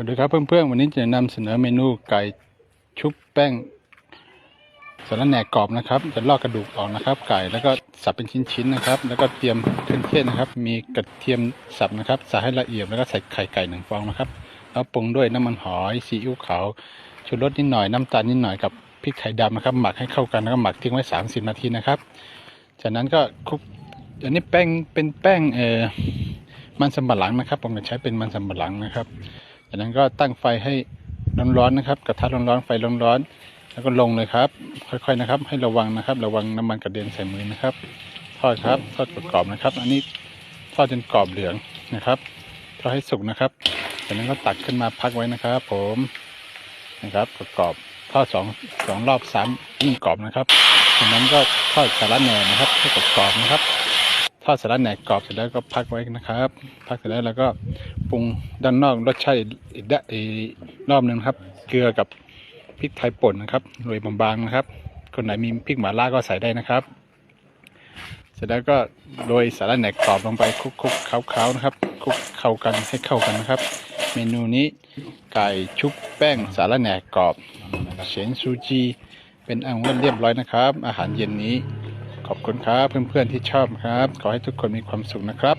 สวัสดีครับเพื่อนๆวันนี้จะนำเสนอเมนูไก่ชุบแป้งสาระแหน่กรอบนะครับ จะลอกกระดูกออกนะครับ ไก่แล้วก็สับเป็นชิ้นๆนะครับ แล้วก็เตรียมเครื่องเทศนะครับ มีกระเทียมสับนะครับใส่ให้ละเอียดแล้วก็ใส่ไข่ไก่หนึ่งฟองนะครับแล้วปรุงด้วยน้ำมันหอยซีอิ๊วขาวชูรสนิดหน่อยน้ำตาลนิดหน่อยกับพริกไทยดำนะครับ หมักให้เข้ากันแล้วก็หมักทิ้งไว้ 30 นาทีนะครับจากนั้นก็คลุกอันนี้แป้งเป็นแป้งเอ่อมันสำปะหลังนะครับ ผมจะใช้เป็นมันสำปะหลังนะครับ จากนั้นก็ตั้งไฟให้ร้อนๆนะครับ กระทะร้อนๆไฟร้อนๆแล้วก็ลงเลยครับ ค่อยๆนะครับ ให้ระวังนะครับ ระวังน้ำมันกระเด็นใส่มือนะครับ ทอดครับ ทอดกรอบๆนะครับ อันนี้ทอดจนกรอบเหลืองนะครับทอดให้สุกนะครับจากนั้นก็ตักขึ้นมาพักไว้นะครับ ผมนะครับกรอบทอดสองสองรอบสามยิ่งกรอบนะครับจากนั้นก็ทอดสาระแหน่นะครับให้กรอบนะครับ ทอดสาระแหนกรอบเสร็จแล้วก็พักไว้นะครับ พักเสร็จแล้วเราก็ปรุงด้านนอกรสชาติอีกด้นอีกรอบหนึ่งครับ เกลือกับพริกไทยป่นนะครับโรยบางๆนะครับ คนไหนมีพริกหม่าล่าก็ใส่ได้นะครับ เสร็จแล้วก็โรยสาระแหนกรอบลงไปคลุกๆเคล้าๆนะครับคลุกเข้ากันให้เข้ากันนะครับ เมนูนี้ไก่ชุบแป้งสาระแหนกรอบเฉียนซูจีเป็นอันว่าเรียบร้อยนะครับ อาหารเย็นนี้ ขอบคุณครับเพื่อนๆที่ชอบครับ ขอให้ทุกคนมีความสุขนะครับ